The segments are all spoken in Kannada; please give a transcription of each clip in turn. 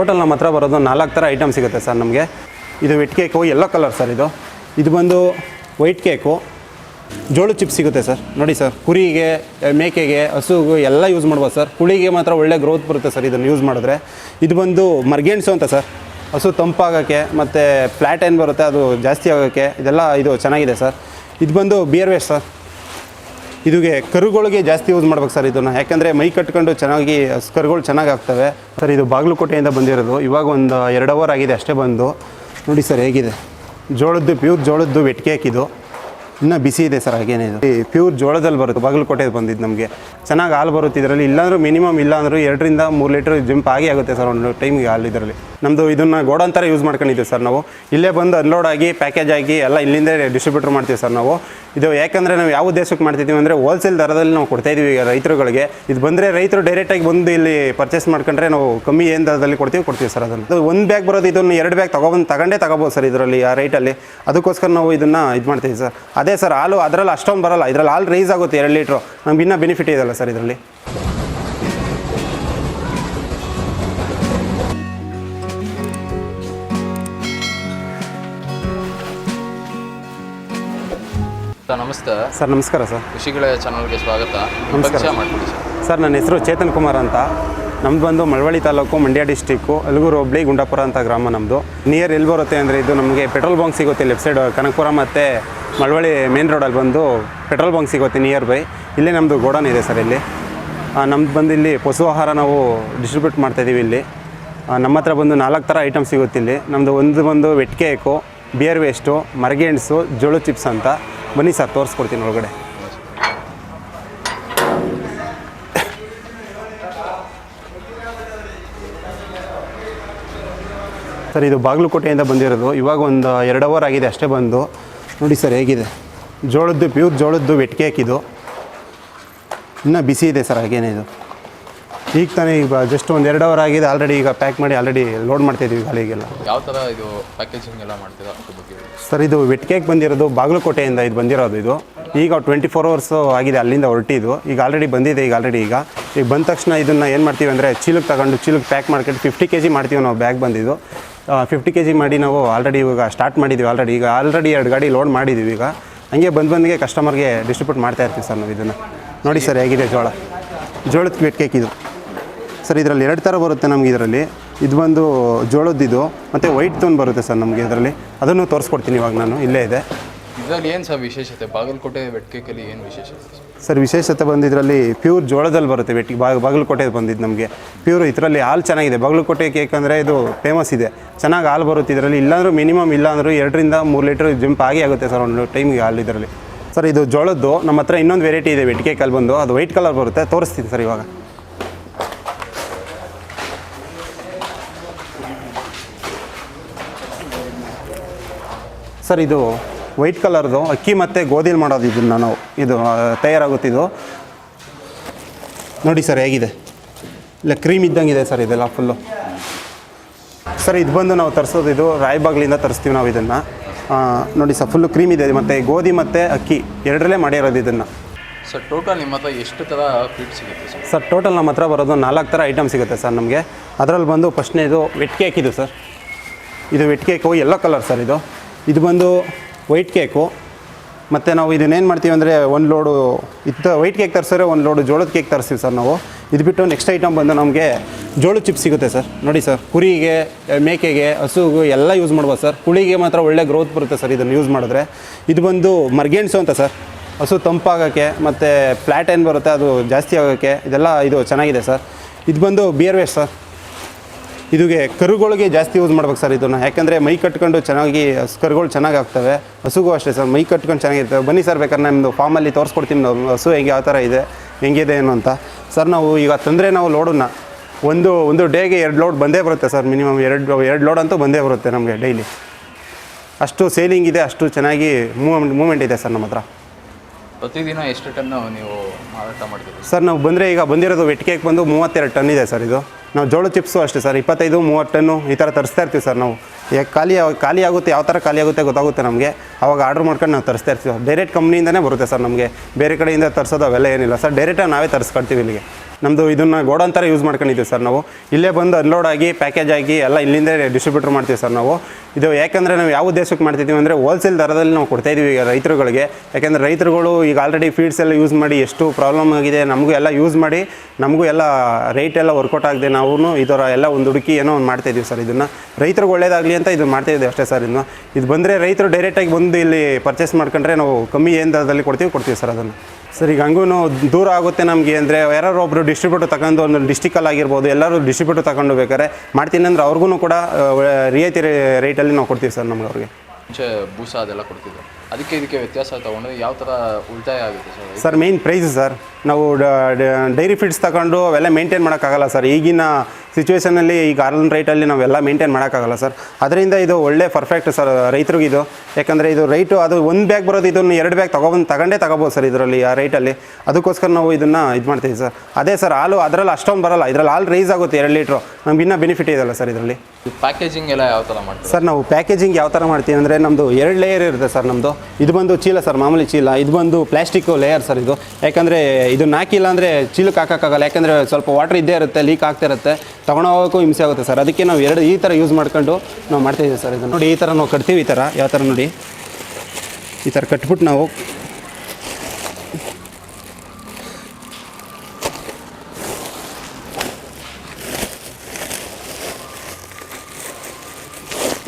ಟೋಟಲ್ ನಮ್ಮ ಹತ್ರ ಬರೋದು ನಾಲ್ಕು ಥರ ಐಟಮ್ ಸಿಗುತ್ತೆ ಸರ್ ನಮಗೆ. ಇದು wet cake yellow colour sir ಇದು. ಇದು ಬಂದು ವೈಟ್ ಕೇಕು ಜೋಳು ಚಿಪ್ಸ್ ಸಿಗುತ್ತೆ ಸರ್. ನೋಡಿ ಸರ್, ಕುರಿಗೆ, ಮೇಕೆಗೆ, ಹಸುಗೂ ಎಲ್ಲ ಯೂಸ್ ಮಾಡ್ಬೋದು ಸರ್. ಕುಳಿಗೆ ಮಾತ್ರ ಒಳ್ಳೆ ಗ್ರೋತ್ ಬರುತ್ತೆ ಸರ್ ಇದನ್ನು ಯೂಸ್ ಮಾಡಿದ್ರೆ. ಇದು ಬಂದು ಮರ್ಗೆಣ್ಸು ಅಂತ ಸರ್. ಹಸು ತಂಪಾಗೋಕ್ಕೆ ಮತ್ತು ಫ್ಲ್ಯಾಟ್ ಏನು ಬರುತ್ತೆ, ಅದು ಜಾಸ್ತಿ ಆಗೋಕ್ಕೆ. ಇದೆಲ್ಲ ಇದು ಚೆನ್ನಾಗಿದೆ ಸರ್. ಇದು ಬಂದು ಬಿಯರ್ ವೇಸ್ಟ್ ಸರ್. ಇದುಗೆ ಕರುಗಳಿಗೆ ಜಾಸ್ತಿ ಯೂಸ್ ಮಾಡ್ಬೇಕು ಸರ್ ಇದನ್ನು. ಯಾಕಂದರೆ ಮೈ ಕಟ್ಕೊಂಡು ಚೆನ್ನಾಗಿ, ಕರುಗಳು ಚೆನ್ನಾಗಿ ಆಗ್ತವೆ ಸರ್ ಇದು ಬಾಗಲಕೋಟೆಯಿಂದ ಬಂದಿರೋದು. ಇವಾಗ ಒಂದು ಎರಡು ಅವರ್ ಆಗಿದೆ ಅಷ್ಟೇ ಬಂದು. ನೋಡಿ ಸರ್ ಹೇಗಿದೆ? ಜೋಳದ್ದು ಪ್ಯೂರ್ ಜೋಳದ್ದು, ವೆಟ್ಕೆ ಹಾಕಿದ್ದು. ಇನ್ನೂ ಬಿಸಿ ಇದೆ ಸರ್ ಹಾಗೇನಿದೆ ಈ ಪ್ಯೂರ್ ಜೋಳದಲ್ಲಿ ಬರುತ್ತೆ, ಬಾಗಲಕೋಟೆ ಬಂದಿದ್ದು ನಮಗೆ. ಚೆನ್ನಾಗಿ ಹಾಲು ಬರುತ್ತೆ ಇದರಲ್ಲಿ. ಇಲ್ಲಾಂದ್ರೂ ಮಿನಿಮಮ್ ಇಲ್ಲಾಂದ್ರೂ ಎರಡರಿಂದ ಮೂರು ಲೀಟ್ರ್ ಜಂಪ್ ಆಗಿ ಆಗುತ್ತೆ ಸರ್, ಒಂದು ಟೈಮಿಗೆ ಹಾಲು ಇದರಲ್ಲಿ. ನಮ್ಮದು ಇದನ್ನು ಗೋಡನ್ ಥರ ಯೂಸ್ ಮಾಡ್ಕೊಂಡಿದ್ದೀವಿ ಸರ್ ನಾವು. ಇಲ್ಲೇ ಬಂದು ಅನ್ಲೋಡ್ ಆಗಿ ಪ್ಯಾಕೇಜ್ ಆಗಿ, ಎಲ್ಲ ಇಲ್ಲಿಂದೇ ಡಿಸ್ಟ್ರಿಬ್ಯೂಟರ್ ಮಾಡ್ತೀವಿ ಸರ್ ನಾವು. ಇದು ಯಾಕಂದರೆ ನಾವು ಯಾವ ದೇಶಕ್ಕೆ ಮಾಡ್ತಿದ್ದೀವಿ ಅಂದರೆ ಹೋಲ್ಸೇಲ್ ದರದಲ್ಲಿ ನಾವು ಕೊಡ್ತಾ ಇದೀವಿ ಈಗ ರೈತರುಗಳಿಗೆ. ಇದು ಬಂದರೆ ರೈತರು ಡೈರೆಕ್ಟಾಗಿ ಬಂದು ಇಲ್ಲಿ ಪರ್ಚೇಸ್ ಮಾಡ್ಕೊಂಡ್ರೆ ನಾವು ಕಮ್ಮಿ ಏನು ದರದಲ್ಲಿ ಕೊಡ್ತೀವಿ ಕೊಡ್ತೀವಿ ಸರ್ ಅದನ್ನು. ಅದು ಒಂದು ಬ್ಯಾಗ್ ಬರೋದು ಇದನ್ನು ಎರಡು ಬ್ಯಾಗ್ ತೊಗೊಬಂದು ತಗೊಂಡೇ ತಗೋಬೋದು ಸರ್ ಇದರಲ್ಲಿ ಆ ರೈಟಲ್ಲಿ ಅದಕ್ಕೋಸ್ಕರ ನಾವು ಇದನ್ನು ಇದು ಮಾಡ್ತೀವಿ ಸರ್. ಅದೇ ಸರ್ ಹಾಲು ಅದರಲ್ಲಿ ಅಷ್ಟೊಂದು ಬರಲ್ಲ. ಇದರಲ್ಲಿ ಹಾಲು ರೈಸ್ ಆಗುತ್ತೆ ಎರಡು ಲೀಟ್ರು ನಮ್ಗೆ ಇನ್ನೂ ಬೆನಿಫಿಟ್ ಇದೆಯಲ್ಲ ಸರ್ ಇದರಲ್ಲಿ. ಸರ್ ನಮಸ್ತೆ. ಸರ್ ನಮಸ್ಕಾರ ಸರ್. ಕೃಷಿಗಳ ಚಾನಲ್ಗೆ ಸ್ವಾಗತ. ನಮಸ್ಕಾರ. ಸರ್ ನನ್ನ ಹೆಸರು ಚೇತನ್ ಕುಮಾರ್ ಅಂತ. ನಮ್ದು ಬಂದು ಮಳವಳ್ಳಿ ತಾಲೂಕು, ಮಂಡ್ಯ ಡಿಸ್ಟಿಕ್ಕು ಅಲಗೂರು, ಹೋಬ್ಳಿ, ಗುಂಡಾಪುರ ಅಂತ ಗ್ರಾಮ ನಮ್ಮದು ನಿಯರ್ ಎಲ್ಲಿ ಬರುತ್ತೆ ಅಂದರೆ ಇದು ನಮಗೆ ಪೆಟ್ರೋಲ್ ಬಂಕ್ ಸಿಗುತ್ತೆ ಲೆಫ್ಟ್ ಸೈಡ್ ಕನಕಪುರ ಮತ್ತು ಮಳವಳ್ಳಿ ಮೇನ್ ರೋಡಲ್ಲಿ ಬಂದು ಪೆಟ್ರೋಲ್ ಬಂಕ್ ಸಿಗುತ್ತೆ ನಿಯರ್ ಬೈ ಇಲ್ಲೇ ನಮ್ಮದು ಗೋಡನ್ ಇದೆ ಸರ್ ಇಲ್ಲಿ. ನಮ್ದು ಬಂದು ಇಲ್ಲಿ ಪಶು ಆಹಾರ ನಾವು ಡಿಸ್ಟ್ರಿಬ್ಯೂಟ್ ಮಾಡ್ತಾಯಿದ್ದೀವಿ ಇಲ್ಲಿ. ನಮ್ಮ ಹತ್ರ ಬಂದು ನಾಲ್ಕು ಥರ ಐಟಮ್ ಸಿಗುತ್ತೆ ಇಲ್ಲಿ. ನಮ್ಮದು ಒಂದು ಬಂದು ವೆಟ್ ಕೇಕು ಬಿಯರ್ ವೇಸ್ಟು ಮರಗೆಣ್ಸು ಜೋಳು ಚಿಪ್ಸ್ ಅಂತ. ಬನ್ನಿ ಸರ್, ತೋರಿಸ್ಕೊಡ್ತೀನಿ ಒಳಗಡೆ. ಸರ್ ಇದು ಬಾಗಲಕೋಟೆಯಿಂದ ಬಂದಿರೋದು. ಇವಾಗ ಒಂದು ಎರಡು ಅವರ್ ಆಗಿದೆ ಅಷ್ಟೇ ಬಂದು. ನೋಡಿ ಸರ್ ಹೇಗಿದೆ? ಜೋಳದ್ದು ಪ್ಯೂರ್ ಜೋಳದ್ದು ವೆಟ್ಕೆ ಹಾಕಿದ್ದು. ಇದು ಇನ್ನೂ ಬಿಸಿ ಇದೆ ಸರ್ ಹಾಗೇನೇ ಇದು. ಈಗ ತಾನೇ ಈಗ ಜಸ್ಟ್ ಒಂದು ಎರಡು ಅವರ್ ಆಗಿದೆ ಆಲ್ರೆಡಿ ಈಗ ಪ್ಯಾಕ್ ಮಾಡಿ ಆಲ್ರೆಡಿ ಲೋಡ್ ಮಾಡ್ತಾಯಿದ್ದೀವಿ ಗಾಳಿಗೆಲ್ಲ ಯಾವ ಥರ ಇದು ಪ್ಯಾಕೇಜಿಂಗ್ ಎಲ್ಲ ಮಾಡ್ತೀರಾ ಅದ್ರ ಬಗ್ಗೆ? ಹೇಳಿ. ಸರ್ ಇದು ವೆಟ್ಕೇಕ್ ಬಂದಿರೋದು ಬಾಗಲಕೋಟೆಯಿಂದ ಇದು ಬಂದಿರೋದು ಇದು. ಈಗ ಟ್ವೆಂಟಿ ಫೋರ್ ಅವರ್ಸು ಆಗಿದೆ ಅಲ್ಲಿಂದ ಹೊರಟಿದ್ದು. ಈಗ ಆಲ್ರೆಡಿ ಬಂದಿದೆ ಈಗ ಆಲ್ರೆಡಿ ಈಗ. ಈಗ ಬಂದ ತಕ್ಷಣ ಇದನ್ನು ಏನು ಮಾಡ್ತೀವಿ ಅಂದರೆ ಚೀಲಕ್ಕೆ ತಗೊಂಡು ಚೀಲಕ್ಕೆ ಪ್ಯಾಕ್ ಮಾಡ್ಕೊಂಡು ಫಿಫ್ಟಿ ಕೆ ಜಿ ಮಾಡ್ತೀವಿ ನಾವು ಬ್ಯಾಗ್ ಬಂದಿದ್ದು. ಫಿಫ್ಟಿ ಕೆ ಜಿ ಮಾಡಿ ನಾವು ಆಲ್ರೆಡಿ ಇವಾಗ ಸ್ಟಾರ್ಟ್ ಮಾಡಿದ್ದೀವಿ ಆಲ್ರೆಡಿ ಈಗ ಆಲ್ರೆಡಿ ಎರಡು ಗಾಡಿ ಲೋಡ್ ಮಾಡಿದ್ದೀವಿ ಈಗ. ಹಂಗೆ ಬಂದು ಬಂದಿಗೆ ಕಸ್ಟಮರ್ಗೆ ಡಿಸ್ಟ್ರಿಬ್ಯೂಟ್ ಮಾಡ್ತಾ ಇರ್ತೀವಿ ಸರ್ ನಾವು ಇದನ್ನು. ನೋಡಿ ಸರ್ ಹೇಗಿದೆ ಜೋಳ. ಜೋಳದ ಕ್ವಿಟ್ ಕೇಕ್ ಇದು. ಸರ್ ಇದರಲ್ಲಿ ಎರಡು ಥರ ಬರುತ್ತೆ ನಮಗೆ ಇದರಲ್ಲಿ. ಇದು ಬಂದು ಜೋಳದ್ದಿದು, ಮತ್ತು ವೈಟ್ ತೊನ್ ಬರುತ್ತೆ ಸರ್ ನಮಗೆ ಇದರಲ್ಲಿ. ಅದನ್ನು ತೋರಿಸ್ಕೊಡ್ತೀನಿ ಇವಾಗ ನಾನು, ಇಲ್ಲೇ ಇದೆ. ಇದರಲ್ಲಿ ಏನು ಸರ್ ವಿಶೇಷತೆ? ಬಾಗಲಕೋಟೆ ಬೆಟ್ಟಕೇಕಲ್ಲಿ ಏನು ವಿಶೇಷತೆ? ಸರ್? ವಿಶೇಷತೆ ಬಂದಿದ್ರಲ್ಲಿ ಪ್ಯೂರ್ ಜೋಳದಲ್ಲಿ ಬರುತ್ತೆ ಬೆಟ್ಟಿ ಬಾಗ ಬಾಗಲಕೋಟೆ ಬಂದಿದ್ದು ನಮಗೆ. ಪ್ಯೂರ್ ಇದರಲ್ಲಿ ಹಾಲು ಚೆನ್ನಾಗಿದೆ. ಬಾಗಲಕೋಟೆ ಕೇಕ್ ಅಂದರೆ ಇದು ಫೇಮಸ್ ಇದೆ. ಚೆನ್ನಾಗಿ ಹಾಲು ಬರುತ್ತೆ ಇದರಲ್ಲಿ. ಇಲ್ಲಾಂದರೂ ಮಿನಿಮಮ್, ಇಲ್ಲಾಂದ್ರೂ ಎರಡರಿಂದ ಮೂರು ಲೀಟ್ರ್ ಜಂಪ್ ಆಗಿ ಆಗುತ್ತೆ ಸರ್ ಒಂದು ಟೈಮಿಗೆ ಹಾಲು ಇದರಲ್ಲಿ. ಸರ್, ಇದು ಜೋಳದ್ದು. ನಮ್ಮ ಹತ್ರ ಇನ್ನೊಂದು ವೆರೈಟಿ ಇದೆ ಬೆಟ್ಟಿ ಕೇಕಲ್ಲಿ ಬಂದು. ಅದು ವೈಟ್ ಕಲರ್ ಬರುತ್ತೆ. ತೋರಿಸ್ತೀನಿ ಸರ್ ಇವಾಗ. ಸರ್, ಇದು ವೈಟ್ ಕಲರ್ದು ಅಕ್ಕಿ ಮತ್ತು ಗೋಧಿಲಿ ಮಾಡೋದು ಇದನ್ನು ನಾವು. ಇದು ತಯಾರಾಗುತ್ತಿದ್ದು ನೋಡಿ ಸರ್ ಹೇಗಿದೆ? ಇಲ್ಲ ಕ್ರೀಮ್ ಇದ್ದಂಗಿದೆ ಸರ್ ಇದೆಲ್ಲ ಫುಲ್ಲು ಸರ್ ಇದು ಬಂದು ನಾವು ತರಿಸೋದು ಇದು ರಾಯಬಾಗ್ಲಿಂದ ತರಿಸ್ತೀವಿ ನಾವು ಇದನ್ನು. ನೋಡಿ ಸರ್ ಫುಲ್ಲು ಕ್ರೀಮ್ ಇದೆ. ಮತ್ತು ಗೋಧಿ ಮತ್ತು ಅಕ್ಕಿ ಎರಡರಲ್ಲೇ ಮಾಡಿರೋದು ಇದನ್ನು. ಸರ್ ಟೋಟಲ್ ನಿಮ್ಮ ಹತ್ರ ಎಷ್ಟು ಥರ ಫೀಟ್ ಸಿಗುತ್ತೆ ಸರ್? ಸರ್ ಟೋಟಲ್ ನಮ್ಮ ಹತ್ರ ಬರೋದು ನಾಲ್ಕು ಥರ ಐಟಮ್ ಸಿಗುತ್ತೆ ಸರ್ ನಮಗೆ. ಅದರಲ್ಲಿ ಬಂದು ಫಸ್ಟ್ನೇದು ವೆಟ್ ಕೇಕ್ ಇದು ಸರ್. ಇದು wet cake yellow colour sir ಇದು. ಇದು ಬಂದು ವೈಟ್ ಕೇಕು ಮತ್ತು ನಾವು ಇದನ್ನೇನು ಮಾಡ್ತೀವಿ ಅಂದರೆ ಒಂದು ಲೋಡು ಇತ್ತು ವೈಟ್ ಕೇಕ್ ತರಿಸಿದ್ರೆ ಒಂದು ಲೋಡು ಜೋಳದ ಕೇಕ್ ತರಿಸ್ತೀವಿ ಸರ್ ನಾವು. ಇದು ಬಿಟ್ಟು ನೆಕ್ಸ್ಟ್ ಐಟಮ್ ಬಂದು ನಮಗೆ ಜೋಳದ ಚಿಪ್ಸ್ ಸಿಗುತ್ತೆ ಸರ್. ನೋಡಿ ಸರ್, ಕುರಿಗೆ, ಮೇಕೆಗೆ, ಹಸುಗೂ ಎಲ್ಲ ಯೂಸ್ ಮಾಡ್ಬೋದು ಸರ್. ಕುಳಿಗೆ ಮಾತ್ರ ಒಳ್ಳೆ ಗ್ರೋತ್ ಬರುತ್ತೆ ಸರ್ ಇದನ್ನು ಯೂಸ್ ಮಾಡಿದ್ರೆ. ಇದು ಬಂದು ಮರ್ಗೆಣ್ಸು ಅಂತ ಸರ್. ಹಸು ತಂಪಾಗೋಕ್ಕೆ ಮತ್ತು ಫ್ಲ್ಯಾಟ್ ಏನು ಬರುತ್ತೆ, ಅದು ಜಾಸ್ತಿ ಆಗೋಕ್ಕೆ. ಇದೆಲ್ಲ ಇದು ಚೆನ್ನಾಗಿದೆ ಸರ್. ಇದು ಬಂದು ಬಿಯರ್ ವೇಸ್ಟ್ ಸರ್. ಇದುಗೆ ಕರುಗಳಿಗೆ ಜಾಸ್ತಿ ಯೂಸ್ ಮಾಡ್ಬೇಕು ಸರ್ ಇದನ್ನು. ಯಾಕಂದರೆ ಮೈ ಕಟ್ಕೊಂಡು ಚೆನ್ನಾಗಿ ಕರುಗಳು ಚೆನ್ನಾಗಿ ಆಗ್ತವೆ. ಹಸುಗೂ ಅಷ್ಟೇ ಸರ್ ಮೈ ಕಟ್ಕೊಂಡು ಚೆನ್ನಾಗಿರ್ತವೆ. ಬನ್ನಿ ಸರ್ ಬೇಕಾದ್ರೆ ನಿಮ್ಮದು ಫಾರ್ಮಲ್ಲಿ ತೋರಿಸ್ಕೊಡ್ತೀನಿ ನಾವು. ಹಸು ಹೆಂಗೆ ಯಾವ ಥರ ಇದೆ ಹೆಂಗಿದೆ ಏನು ಅಂತ. ಸರ್ ನಾವು ಈಗ ತಂದರೆ ನಾವು ಲೋಡನ್ನು ಒಂದು ಒಂದು ಡೇಗೆ ಎರಡು ಲೋಡ್ ಬಂದೇ ಬರುತ್ತೆ ಸರ್ ಮಿನಿಮಮ್ ಎರಡು ಎರಡು ಲೋಡ್ ಅಂತೂ ಬಂದೇ ಬರುತ್ತೆ ನಮಗೆ ಡೈಲಿ ಅಷ್ಟು ಸೇಲಿಂಗ್ ಇದೆ ಅಷ್ಟು ಚೆನ್ನಾಗಿ ಮೂವ್ಮೆಂಟ್ ಮೂವ್ಮೆಂಟ್ ಇದೆ ಸರ್ ನಮ್ಮ ಹತ್ರ ಪ್ರತಿದಿನ ಎಷ್ಟು ಟನ್ನು ನೀವು ಮಾರಾಟ ಮಾಡ್ತೀರಿ? ಸರ್ ನಾವು ಬಂದರೆ ಈಗ ಬಂದಿರೋದು ವೆಟ್ಕೇಕ್ ಬಂದು ಮೂವತ್ತೆರಡು ಟನ್ ಇದೆ ಸರ್ ಇದು. ನಾವು ಜೋಳ ಚಿಪ್ಸು ಅಷ್ಟೇ ಸರ್, ಇಪ್ಪತ್ತೈದು ಮೂವತ್ತು ಟನ್ನು ಈ ಥರ ತರಿಸ್ತಾ ಇರ್ತೀವಿ ಸರ್ ನಾವು. ಯಾಕೆ ಖಾಲಿ ಖಾಲಿ ಆಗುತ್ತೆ, ಯಾವ ಥರ ಖಾಲಿ ಆಗುತ್ತೆ ಗೊತ್ತಾಗುತ್ತೆ ನಮಗೆ. ಅವಾಗ ಆರ್ಡ್ರ್ ಮಾಡ್ಕೊಂಡು ನಾವು ತರಿಸ್ತಾ ಇರ್ತೀವಿ. ಡೈರೆಕ್ಟ್ ಕಂಪ್ನಿಯಿಂದನೇ ಬರುತ್ತೆ ಸರ್ ನಮಗೆ. ಬೇರೆ ಕಡೆಯಿಂದ ತರಿಸೋದು ಅವೆಲ್ಲ ಏನಿಲ್ಲ ಸರ್ ಡೈರೆಕ್ಟಾಗಿ ನಾವೇ ತರಿಸ್ಕೊಡ್ತೀವಿ ಇಲ್ಲಿಗೆ. ನಮ್ಮದು ಇದನ್ನು ಗೋಡನ್ ಥರ ಯೂಸ್ ಮಾಡ್ಕೊಂಡಿದ್ದೀವಿ ಸರ್ ನಾವು. ಇಲ್ಲೇ ಬಂದು ಅನ್ಲೋಡ್ ಆಗಿ ಪ್ಯಾಕೇಜ್ ಆಗಿ ಎಲ್ಲ ಇಲ್ಲಿಂದೇ ಡಿಸ್ಟ್ರಿಬ್ಯೂಟರ್ ಮಾಡ್ತೀವಿ ಸರ್ ನಾವು. ಇದು ಯಾಕಂದರೆ ನಾವು ಯಾವ ಉದ್ದೇಶಕ್ಕೆ ಮಾಡ್ತಿದ್ದೀವಿ ಅಂದರೆ ಹೋಲ್ಸೇಲ್ ದರದಲ್ಲಿ ನಾವು ಕೊಡ್ತಾಯಿದ್ದೀವಿ ಈಗ ರೈತರುಗಳಿಗೆ. ಯಾಕೆಂದರೆ ರೈತರುಗಳು ಈಗ ಆಲ್ರೆಡಿ ಫೀಡ್ಸ್ ಎಲ್ಲ ಯೂಸ್ ಮಾಡಿ ಎಷ್ಟು ಪ್ರಾಬ್ಲಮ್ ಆಗಿದೆ ನಮಗೂ ಎಲ್ಲ ಯೂಸ್ ಮಾಡಿ, ನಮಗೂ ಎಲ್ಲ ರೇಟ್ ಎಲ್ಲ ವರ್ಕೌಟ್ ಆಗದೆ ನಾವು ಇದರ ಎಲ್ಲ ಒಂದು ಹುಡುಕಿ ಏನೋ ಒಂದು ಮಾಡ್ತಾಯಿದ್ದೀವಿ ಸರ್ ಇದನ್ನು. ರೈತರಿಗೆ ಒಳ್ಳೇದಾಗಲಿ ಅಂತ ಇದು ಮಾಡ್ತಾ ಇದ್ದೀವಿ ಅಷ್ಟೇ ಸರ್ ಇನ್ನು ಇದು ಬಂದರೆ ರೈತರು ಡೈರೆಕ್ಟಾಗಿ ಬಂದು ಇಲ್ಲಿ ಪರ್ಚೇಸ್ ಮಾಡ್ಕೊಂಡ್ರೆ ನಾವು ಕಮ್ಮಿ ಏನು ದರದಲ್ಲಿ ಕೊಡ್ತೀವಿ ಕೊಡ್ತೀವಿ ಸರ್ ಅದನ್ನು. ಸರ್ ಈಗ ಹಂಗೂ ದೂರ ಆಗುತ್ತೆ ನಮಗೆ ಅಂದರೆ ಯಾರೋ ಒಬ್ಬರು ಡಿಸ್ಟ್ರಿಬ್ಯೂಟರ್ ತಗೊಂಡು ಒಂದು ಡಿಸ್ಟಿಕಲ್ಲಿ ಆಗಿರ್ಬೋದು ಎಲ್ಲರೂ ಡಿಸ್ಟ್ರಿಬ್ಯೂಟರ್ ತಗೊಂಡು ಬೇಕಾದ್ರೆ ಮಾಡ್ತೀನಿ ಅಂದರೆ ಅವ್ರಿಗೂ ಕೂಡ ರಿಯಾಯಿತಿ ರೇಟಲ್ಲಿ ನಾವು ಕೊಡ್ತೀವಿ ಸರ್ ನಮ್ಗೆ ಅವ್ರಿಗೆ. ಮುಂಚೆ ಬೂಸ ಅದೆಲ್ಲ ಕೊಡ್ತಿದ್ರು. ಅದಕ್ಕೆ ಇದಕ್ಕೆ ವ್ಯತ್ಯಾಸ ತಗೊಂಡ್ರೆ ಯಾವ ಥರ ಉಳಿತಾಯ ಆಗುತ್ತೆ sir? Sir main price sir. ನಾವು ಡೈರಿ ಫೀಡ್ಸ್ ತಗೊಂಡು ಅವೆಲ್ಲ ಮೇಂಟೈನ್ ಮಾಡೋಕ್ಕಾಗಲ್ಲ ಸರ್. ಈಗಿನ ಸಿಚುವೇಷನಲ್ಲಿ ಈ ಗಾರ್ಲನ್ ರೈಟಲ್ಲಿ ನಾವೆಲ್ಲ ಮೇಂಟೈನ್ ಮಾಡೋಕ್ಕಾಗಲ್ಲ ಸರ್ ಅದರಿಂದ ಇದು ಒಳ್ಳೆ ಪರ್ಫೆಕ್ಟ್ ಸರ್ ರೈತರಿಗೆ ಇದು. ಯಾಕಂದರೆ ಇದು ರೈಟು ಅದು ಒಂದು ಬ್ಯಾಗ್ ಬರೋದು ಇದನ್ನು ಎರಡು ಬ್ಯಾಗ್ ತೊಗೊಬಂದು ತಗೊಂಡೇ ತಗೋಬೋದು ಸರ್ ಇದರಲ್ಲಿ ಆ ರೈಟಲ್ಲಿ ಅದಕ್ಕೋಸ್ಕರ ನಾವು ಇದನ್ನು ಇದು ಮಾಡ್ತೀವಿ ಸರ್ ಅದೇ ಸರ್ ಹಾಲು ಅದರಲ್ಲಿ ಅಷ್ಟೊಂದು ಬರಲ್ಲ. ಇದರಲ್ಲಿ ಹಾಲು ರೈಸ್ ಆಗುತ್ತೆ ಎರಡು ಲೀಟ್ರು ನಮ್ಗೆ ಇನ್ನೂ ಬೆನಿಫಿಟ್ ಇದೆಯಲ್ಲ ಸರ್ ಇದರಲ್ಲಿ. ಪ್ಯಾಕೇಜಿಂಗ್ ಎಲ್ಲ ಯಾವ ಥರ ಮಾಡ್ತೀವಿ ಸರ್, ನಾವು ಪ್ಯಾಕೇಜಿಂಗ್ ಯಾವ ಥರ ಮಾಡ್ತೀವಿ ಅಂದರೆ ನಮ್ಮದು ಎರಡು ಲೇಯರ್ ಇರುತ್ತೆ ಸರ್ ನಮ್ಮದು ಇದು ಬಂದು ಚೀಲ ಸರ್, ಮಾಮೂಲಿ ಚೀಲ. ಇದು ಬಂದು ಪ್ಲಾಸ್ಟಿಕ್ ಲೇಯರ್ ಸರ್ ಇದು. ಯಾಕಂದರೆ ಇದು ಹಾಕಿಲ್ಲ ಅಂದರೆ ಚೀಲಕ್ಕೆ ಹಾಕೋಕ್ಕಾಗಲ್ಲ. ಯಾಕಂದರೆ ಸ್ವಲ್ಪ ವಾಟರ್ ಇದ್ದೇ ಇರುತ್ತೆ ಲೀಕ್ ಆಗ್ತಿರುತ್ತೆ ತೊಗೊಂಡು ಹೋಗೋಕ್ಕೂ ಹಿಂಸೆ ಆಗುತ್ತೆ ಸರ್. ಅದಕ್ಕೆ ನಾವು ಎರಡು ಈ ಥರ ಯೂಸ್ ಮಾಡ್ಕೊಂಡು ನಾವು ಮಾಡ್ತಾಯಿದ್ದೀವಿ ಸರ್ ಇದು ನೋಡಿ, ಈ ಥರ ನಾವು ಕಟ್ತೀವಿ ಈ ಥರ ಯಾವ ಥರ ನೋಡಿ? ಈ ಥರ ಕಟ್ಬಿಟ್ಟು ನಾವು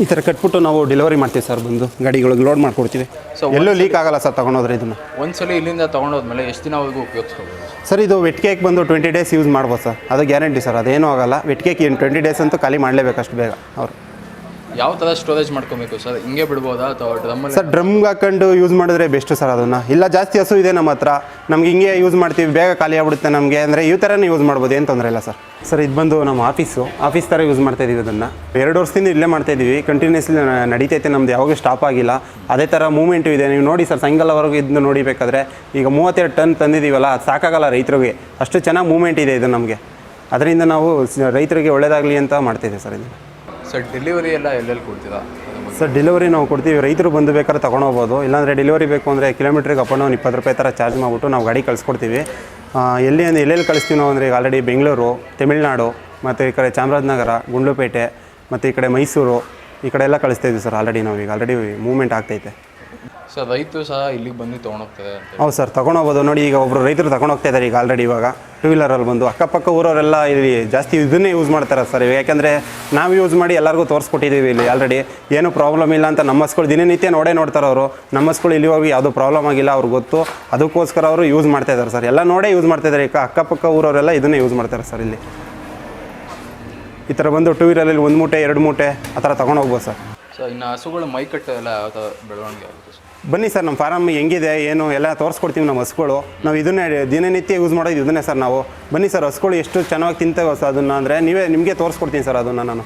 ಈ ಥರ ಕಟ್ಬಿಟ್ಟು ನಾವು ಡೆಲಿವರಿ ಮಾಡ್ತೀವಿ ಸರ್ ಬಂದು. ಗಾಡಿಗಳಿಗೆ ಲೋಡ್ ಮಾಡಿಕೊಡ್ತೀವಿ. ಸೊ ಎಲ್ಲೂ ಲೀಕ್ ಆಗಲ್ಲ ಸರ್ ತೊಗೊಂಡೋದ್ರೆ ಇದನ್ನು. ಒಂದ್ಸಲ ಇಲ್ಲಿಂದ ತೊಗೊಂಡೋದ್ಮೇಲೆ ಎಷ್ಟು ದಿನವರೆಗೂ ಉಪಯೋಗಿಸ್ಕೋಬೋದು? ಸರ್ ಇದು ವೆಟ್ಕೇಕ್ ಬಂದು ಟ್ವೆಂಟಿ ಡೇಸ್ ಯೂಸ್ ಮಾಡ್ಬೋದು ಸರ್. ಅದು ಗ್ಯಾರಂಟಿ ಸರ್ ಅದೇನೂ ಆಗಲ್ಲ. ವೆಟ್ಕೇಕ್ ಏನು ಟ್ವೆಂಟಿ ಡೇಸ್ ಅಂತೂ ಖಾಲಿ ಮಾಡಲೇಬೇಕು ಅಷ್ಟು ಬೇಗ ಅವರು. ಯಾವ ಥರ ಸ್ಟೋರೇಜ್ ಮಾಡ್ಕೊಬೇಕು ಸರ್? ಹಿಂಗೆ ಬಿಡ್ಬೋದಾ ಅಥವಾ ಡ್ರಮ್ ಸರ್ ಡ್ರಮ್ ಹಾಕೊಂಡು ಯೂಸ್ ಮಾಡಿದ್ರೆ ಬೆಸ್ಟ್ ಸರ್ ಅದನ್ನು. ಇಲ್ಲ, ಜಾಸ್ತಿ ಹಸು ಇದೆ ನಮ್ಮ ಹತ್ರ. ನಮ್ಗೆ ಹಿಂಗೆ ಯೂಸ್ ಮಾಡ್ತೀವಿ, ಬೇಗ ಖಾಲಿ ಆಗ್ಬಿಡುತ್ತೆ ನಮಗೆ. ಅಂದರೆ ಈ ಥರನೇ ಯೂಸ್ ಮಾಡ್ಬೋದು, ಏನು ತೊಂದರೆ ಇಲ್ಲ ಸರ್. ಸರ್, ಇದು ಬಂದು ನಮ್ಮ ಆಫೀಸು ಆಫೀಸ್ ಥರ ಯೂಸ್ ಮಾಡ್ತಾ ಇದೀವಿ ಅದನ್ನು. ಎರಡು ವರ್ಷದಿಂದ ಇಲ್ಲೇ ಮಾಡ್ತಾ ಇದೀವಿ. ಕಂಟಿನ್ಯೂಸ್ಲಿ ನಡೀತೈತೆ ನಮ್ದು ಯಾವಾಗ ಸ್ಟಾಪ್ ಆಗಿಲ್ಲ. ಅದೇ ಥರ ಮೂವ್ಮೆಂಟು ಇದೆ. ನೀವು ನೋಡಿ ಸರ್ ಸಾಯಂಕಾಲವರೆಗೂ ಇದನ್ನು ನೋಡಿಬೇಕಾದ್ರೆ ಈಗ ಮೂವತ್ತೆರಡು ಟನ್ ತಂದಿದ್ದೀವಲ್ಲ ಅದು ಸಾಕಾಗಲ್ಲ ರೈತರಿಗೆ. ಅಷ್ಟು ಚೆನ್ನಾಗಿ ಮೂವ್ಮೆಂಟ್ ಇದೆ ಇದು ನಮಗೆ. ಅದರಿಂದ ನಾವು ರೈತರಿಗೆ ಒಳ್ಳೇದಾಗಲಿ ಅಂತ ಮಾಡ್ತಿದ್ದೀವಿ ಸರ್ ಇದು ಸರ್ ಡೆಲಿವರಿ ಎಲ್ಲ ಎಲ್ಲೆಲ್ಲಿ ಕೊಡ್ತೀರಾ? ಸರ್ ಡೆಲಿವರಿ ನಾವು ಕೊಡ್ತೀವಿ. ರೈತರು ಬಂದು ಬೇಕಾದ್ರೆ ತೊಗೊಂಡೋಗ್ಬೋದು. ಇಲ್ಲಾಂದರೆ ಡೆಲಿವರಿ ಬೇಕು ಅಂದರೆ ಕಿಲೋಮೀಟ್ರಿಗೆ ಅಪ್ ಒಂದು ಇಪ್ಪತ್ತು ರೂಪಾಯಿ ಥರ ಚಾರ್ಜ್ ಮಾಡಿಬಿಟ್ಟು ನಾವು ಗಾಡಿ ಕಳಿಸ್ಕೊಡ್ತೀವಿ. ಎಲ್ಲಿ ಅಂದರೆ ಎಲ್ಲೆಲ್ಲಿ ಕಳಿಸ್ತೀವಿ ನಾವು ಅಂದರೆ ಈಗ ಆಲ್ರೆಡಿ ಬೆಂಗಳೂರು, ತಮಿಳ್ನಾಡು, ಮತ್ತು ಈ ಕಡೆ ಚಾಮರಾಜನಗರ, ಗುಂಡ್ಲುಪೇಟೆ, ಮತ್ತು ಈ ಕಡೆ ಮೈಸೂರು ಈ ಕಡೆ ಎಲ್ಲ ಕಳಿಸ್ತಾ ಇದ್ವಿ ಸರ್ ಆಲ್ರೆಡಿ ನಾವು ಈಗ. ಆಲ್ರೆಡಿ ಮೂವ್ಮೆಂಟ್ ಆಗ್ತೈತೆ ಸರ್ ರೈತರು ಸಹ ಇಲ್ಲಿಗೆ ಬಂದು ತೊಗೊಂಡೋಗ್ತಾರೆ ಅಂತ ಹೌದು ಸರ್ ತೊಗೊಂಡೋಗ್ಬೋದು. ನೋಡಿ ಈಗ ಒಬ್ಬರು ರೈತರು ತಗೊಂಡು ಹೋಗ್ತಾ ಇದ್ದಾರೆ ಈಗ ಆಲ್ರೆಡಿ ಇವಾಗ. ಟೂ ವೀಲರಲ್ಲಿ ಬಂದು. ಅಕ್ಕಪಕ್ಕ ಊರವರೆಲ್ಲ ಇಲ್ಲಿ ಜಾಸ್ತಿ ಇದನ್ನೇ ಯೂಸ್ ಮಾಡ್ತಾರೆ ಸರ್. ಯಾಕೆಂದರೆ ನಾವು ಯೂಸ್ ಮಾಡಿ ಎಲ್ಲರಿಗೂ ತೋರಿಸ್ಕೊಟ್ಟಿದ್ದೀವಿ ಇಲ್ಲಿ ಆಲ್ರೆಡಿ ಏನು ಪ್ರಾಬ್ಲಮ್ ಇಲ್ಲ ಅಂತ ನಮ್ಮ ಹಸ್ಗಳು ದಿನನಿತ್ಯ ನೋಡೇ ನೋಡ್ತಾರೆ ಅವರು. ನಮ್ಮ ಹಸ್ಗಳು ಇಲ್ಲಿವರೆಗೂ ಯಾವುದೂ ಪ್ರಾಬ್ಲಮ್ ಆಗಿಲ್ಲ ಅವ್ರಿಗೆ ಗೊತ್ತು. ಅದಕ್ಕೋಸ್ಕರ ಅವರು ಯೂಸ್ ಮಾಡ್ತಾ ಇದ್ದಾರೆ ಸರ್. ಎಲ್ಲ ನೋಡೇ ಯೂಸ್ ಮಾಡ್ತಾ ಇದ್ದಾರೆ ಈಗ ಅಕ್ಕಪಕ್ಕ ಊರವರೆಲ್ಲ ಇದನ್ನೇ ಯೂಸ್ ಮಾಡ್ತಾರೆ ಸರ್ ಇಲ್ಲಿ. ಈ ಥರ ಬಂದು ಟೂ ವೀಲರಲ್ಲಿ ಒಂದು ಮೂಟೆ ಎರಡು ಮೂಟೆ ಆ ಥರ ತೊಗೊಂಡೋಗ್ಬೋದು ಸರ್. ಸೊ ಇನ್ನು ಹಸುಗಳು ಮೈಕಟ್ಟು ಎಲ್ಲ ಯಾವ ಥರ ಬೆಳವಣಿಗೆ ಆಗುತ್ತೆ ಸರ್? ಬನ್ನಿ ಸರ್, ನಮ್ಮ ಫಾರಮ್ ಹೆಂಗಿದೆ, ಏನು, ಎಲ್ಲ ತೋರಿಸ್ಕೊಡ್ತೀವಿ ನಮ್ಮ ಹಸುಗಳು. ನಾವು ಇದನ್ನೇ ದಿನನಿತ್ಯ ಯೂಸ್ ಮಾಡೋದು ಇದನ್ನೇ ಸರ್ ನಾವು. ಬನ್ನಿ ಸರ್, ಹಸುಗಳು ಎಷ್ಟು ಚೆನ್ನಾಗಿ ತಿಂತೇವೆ ಸರ್ ಅದನ್ನು ಅಂದರೆ ನೀವೇ ನಿಮಗೆ ತೋರಿಸ್ಕೊಡ್ತೀನಿ ಸರ್ ಅದನ್ನು ನಾನು.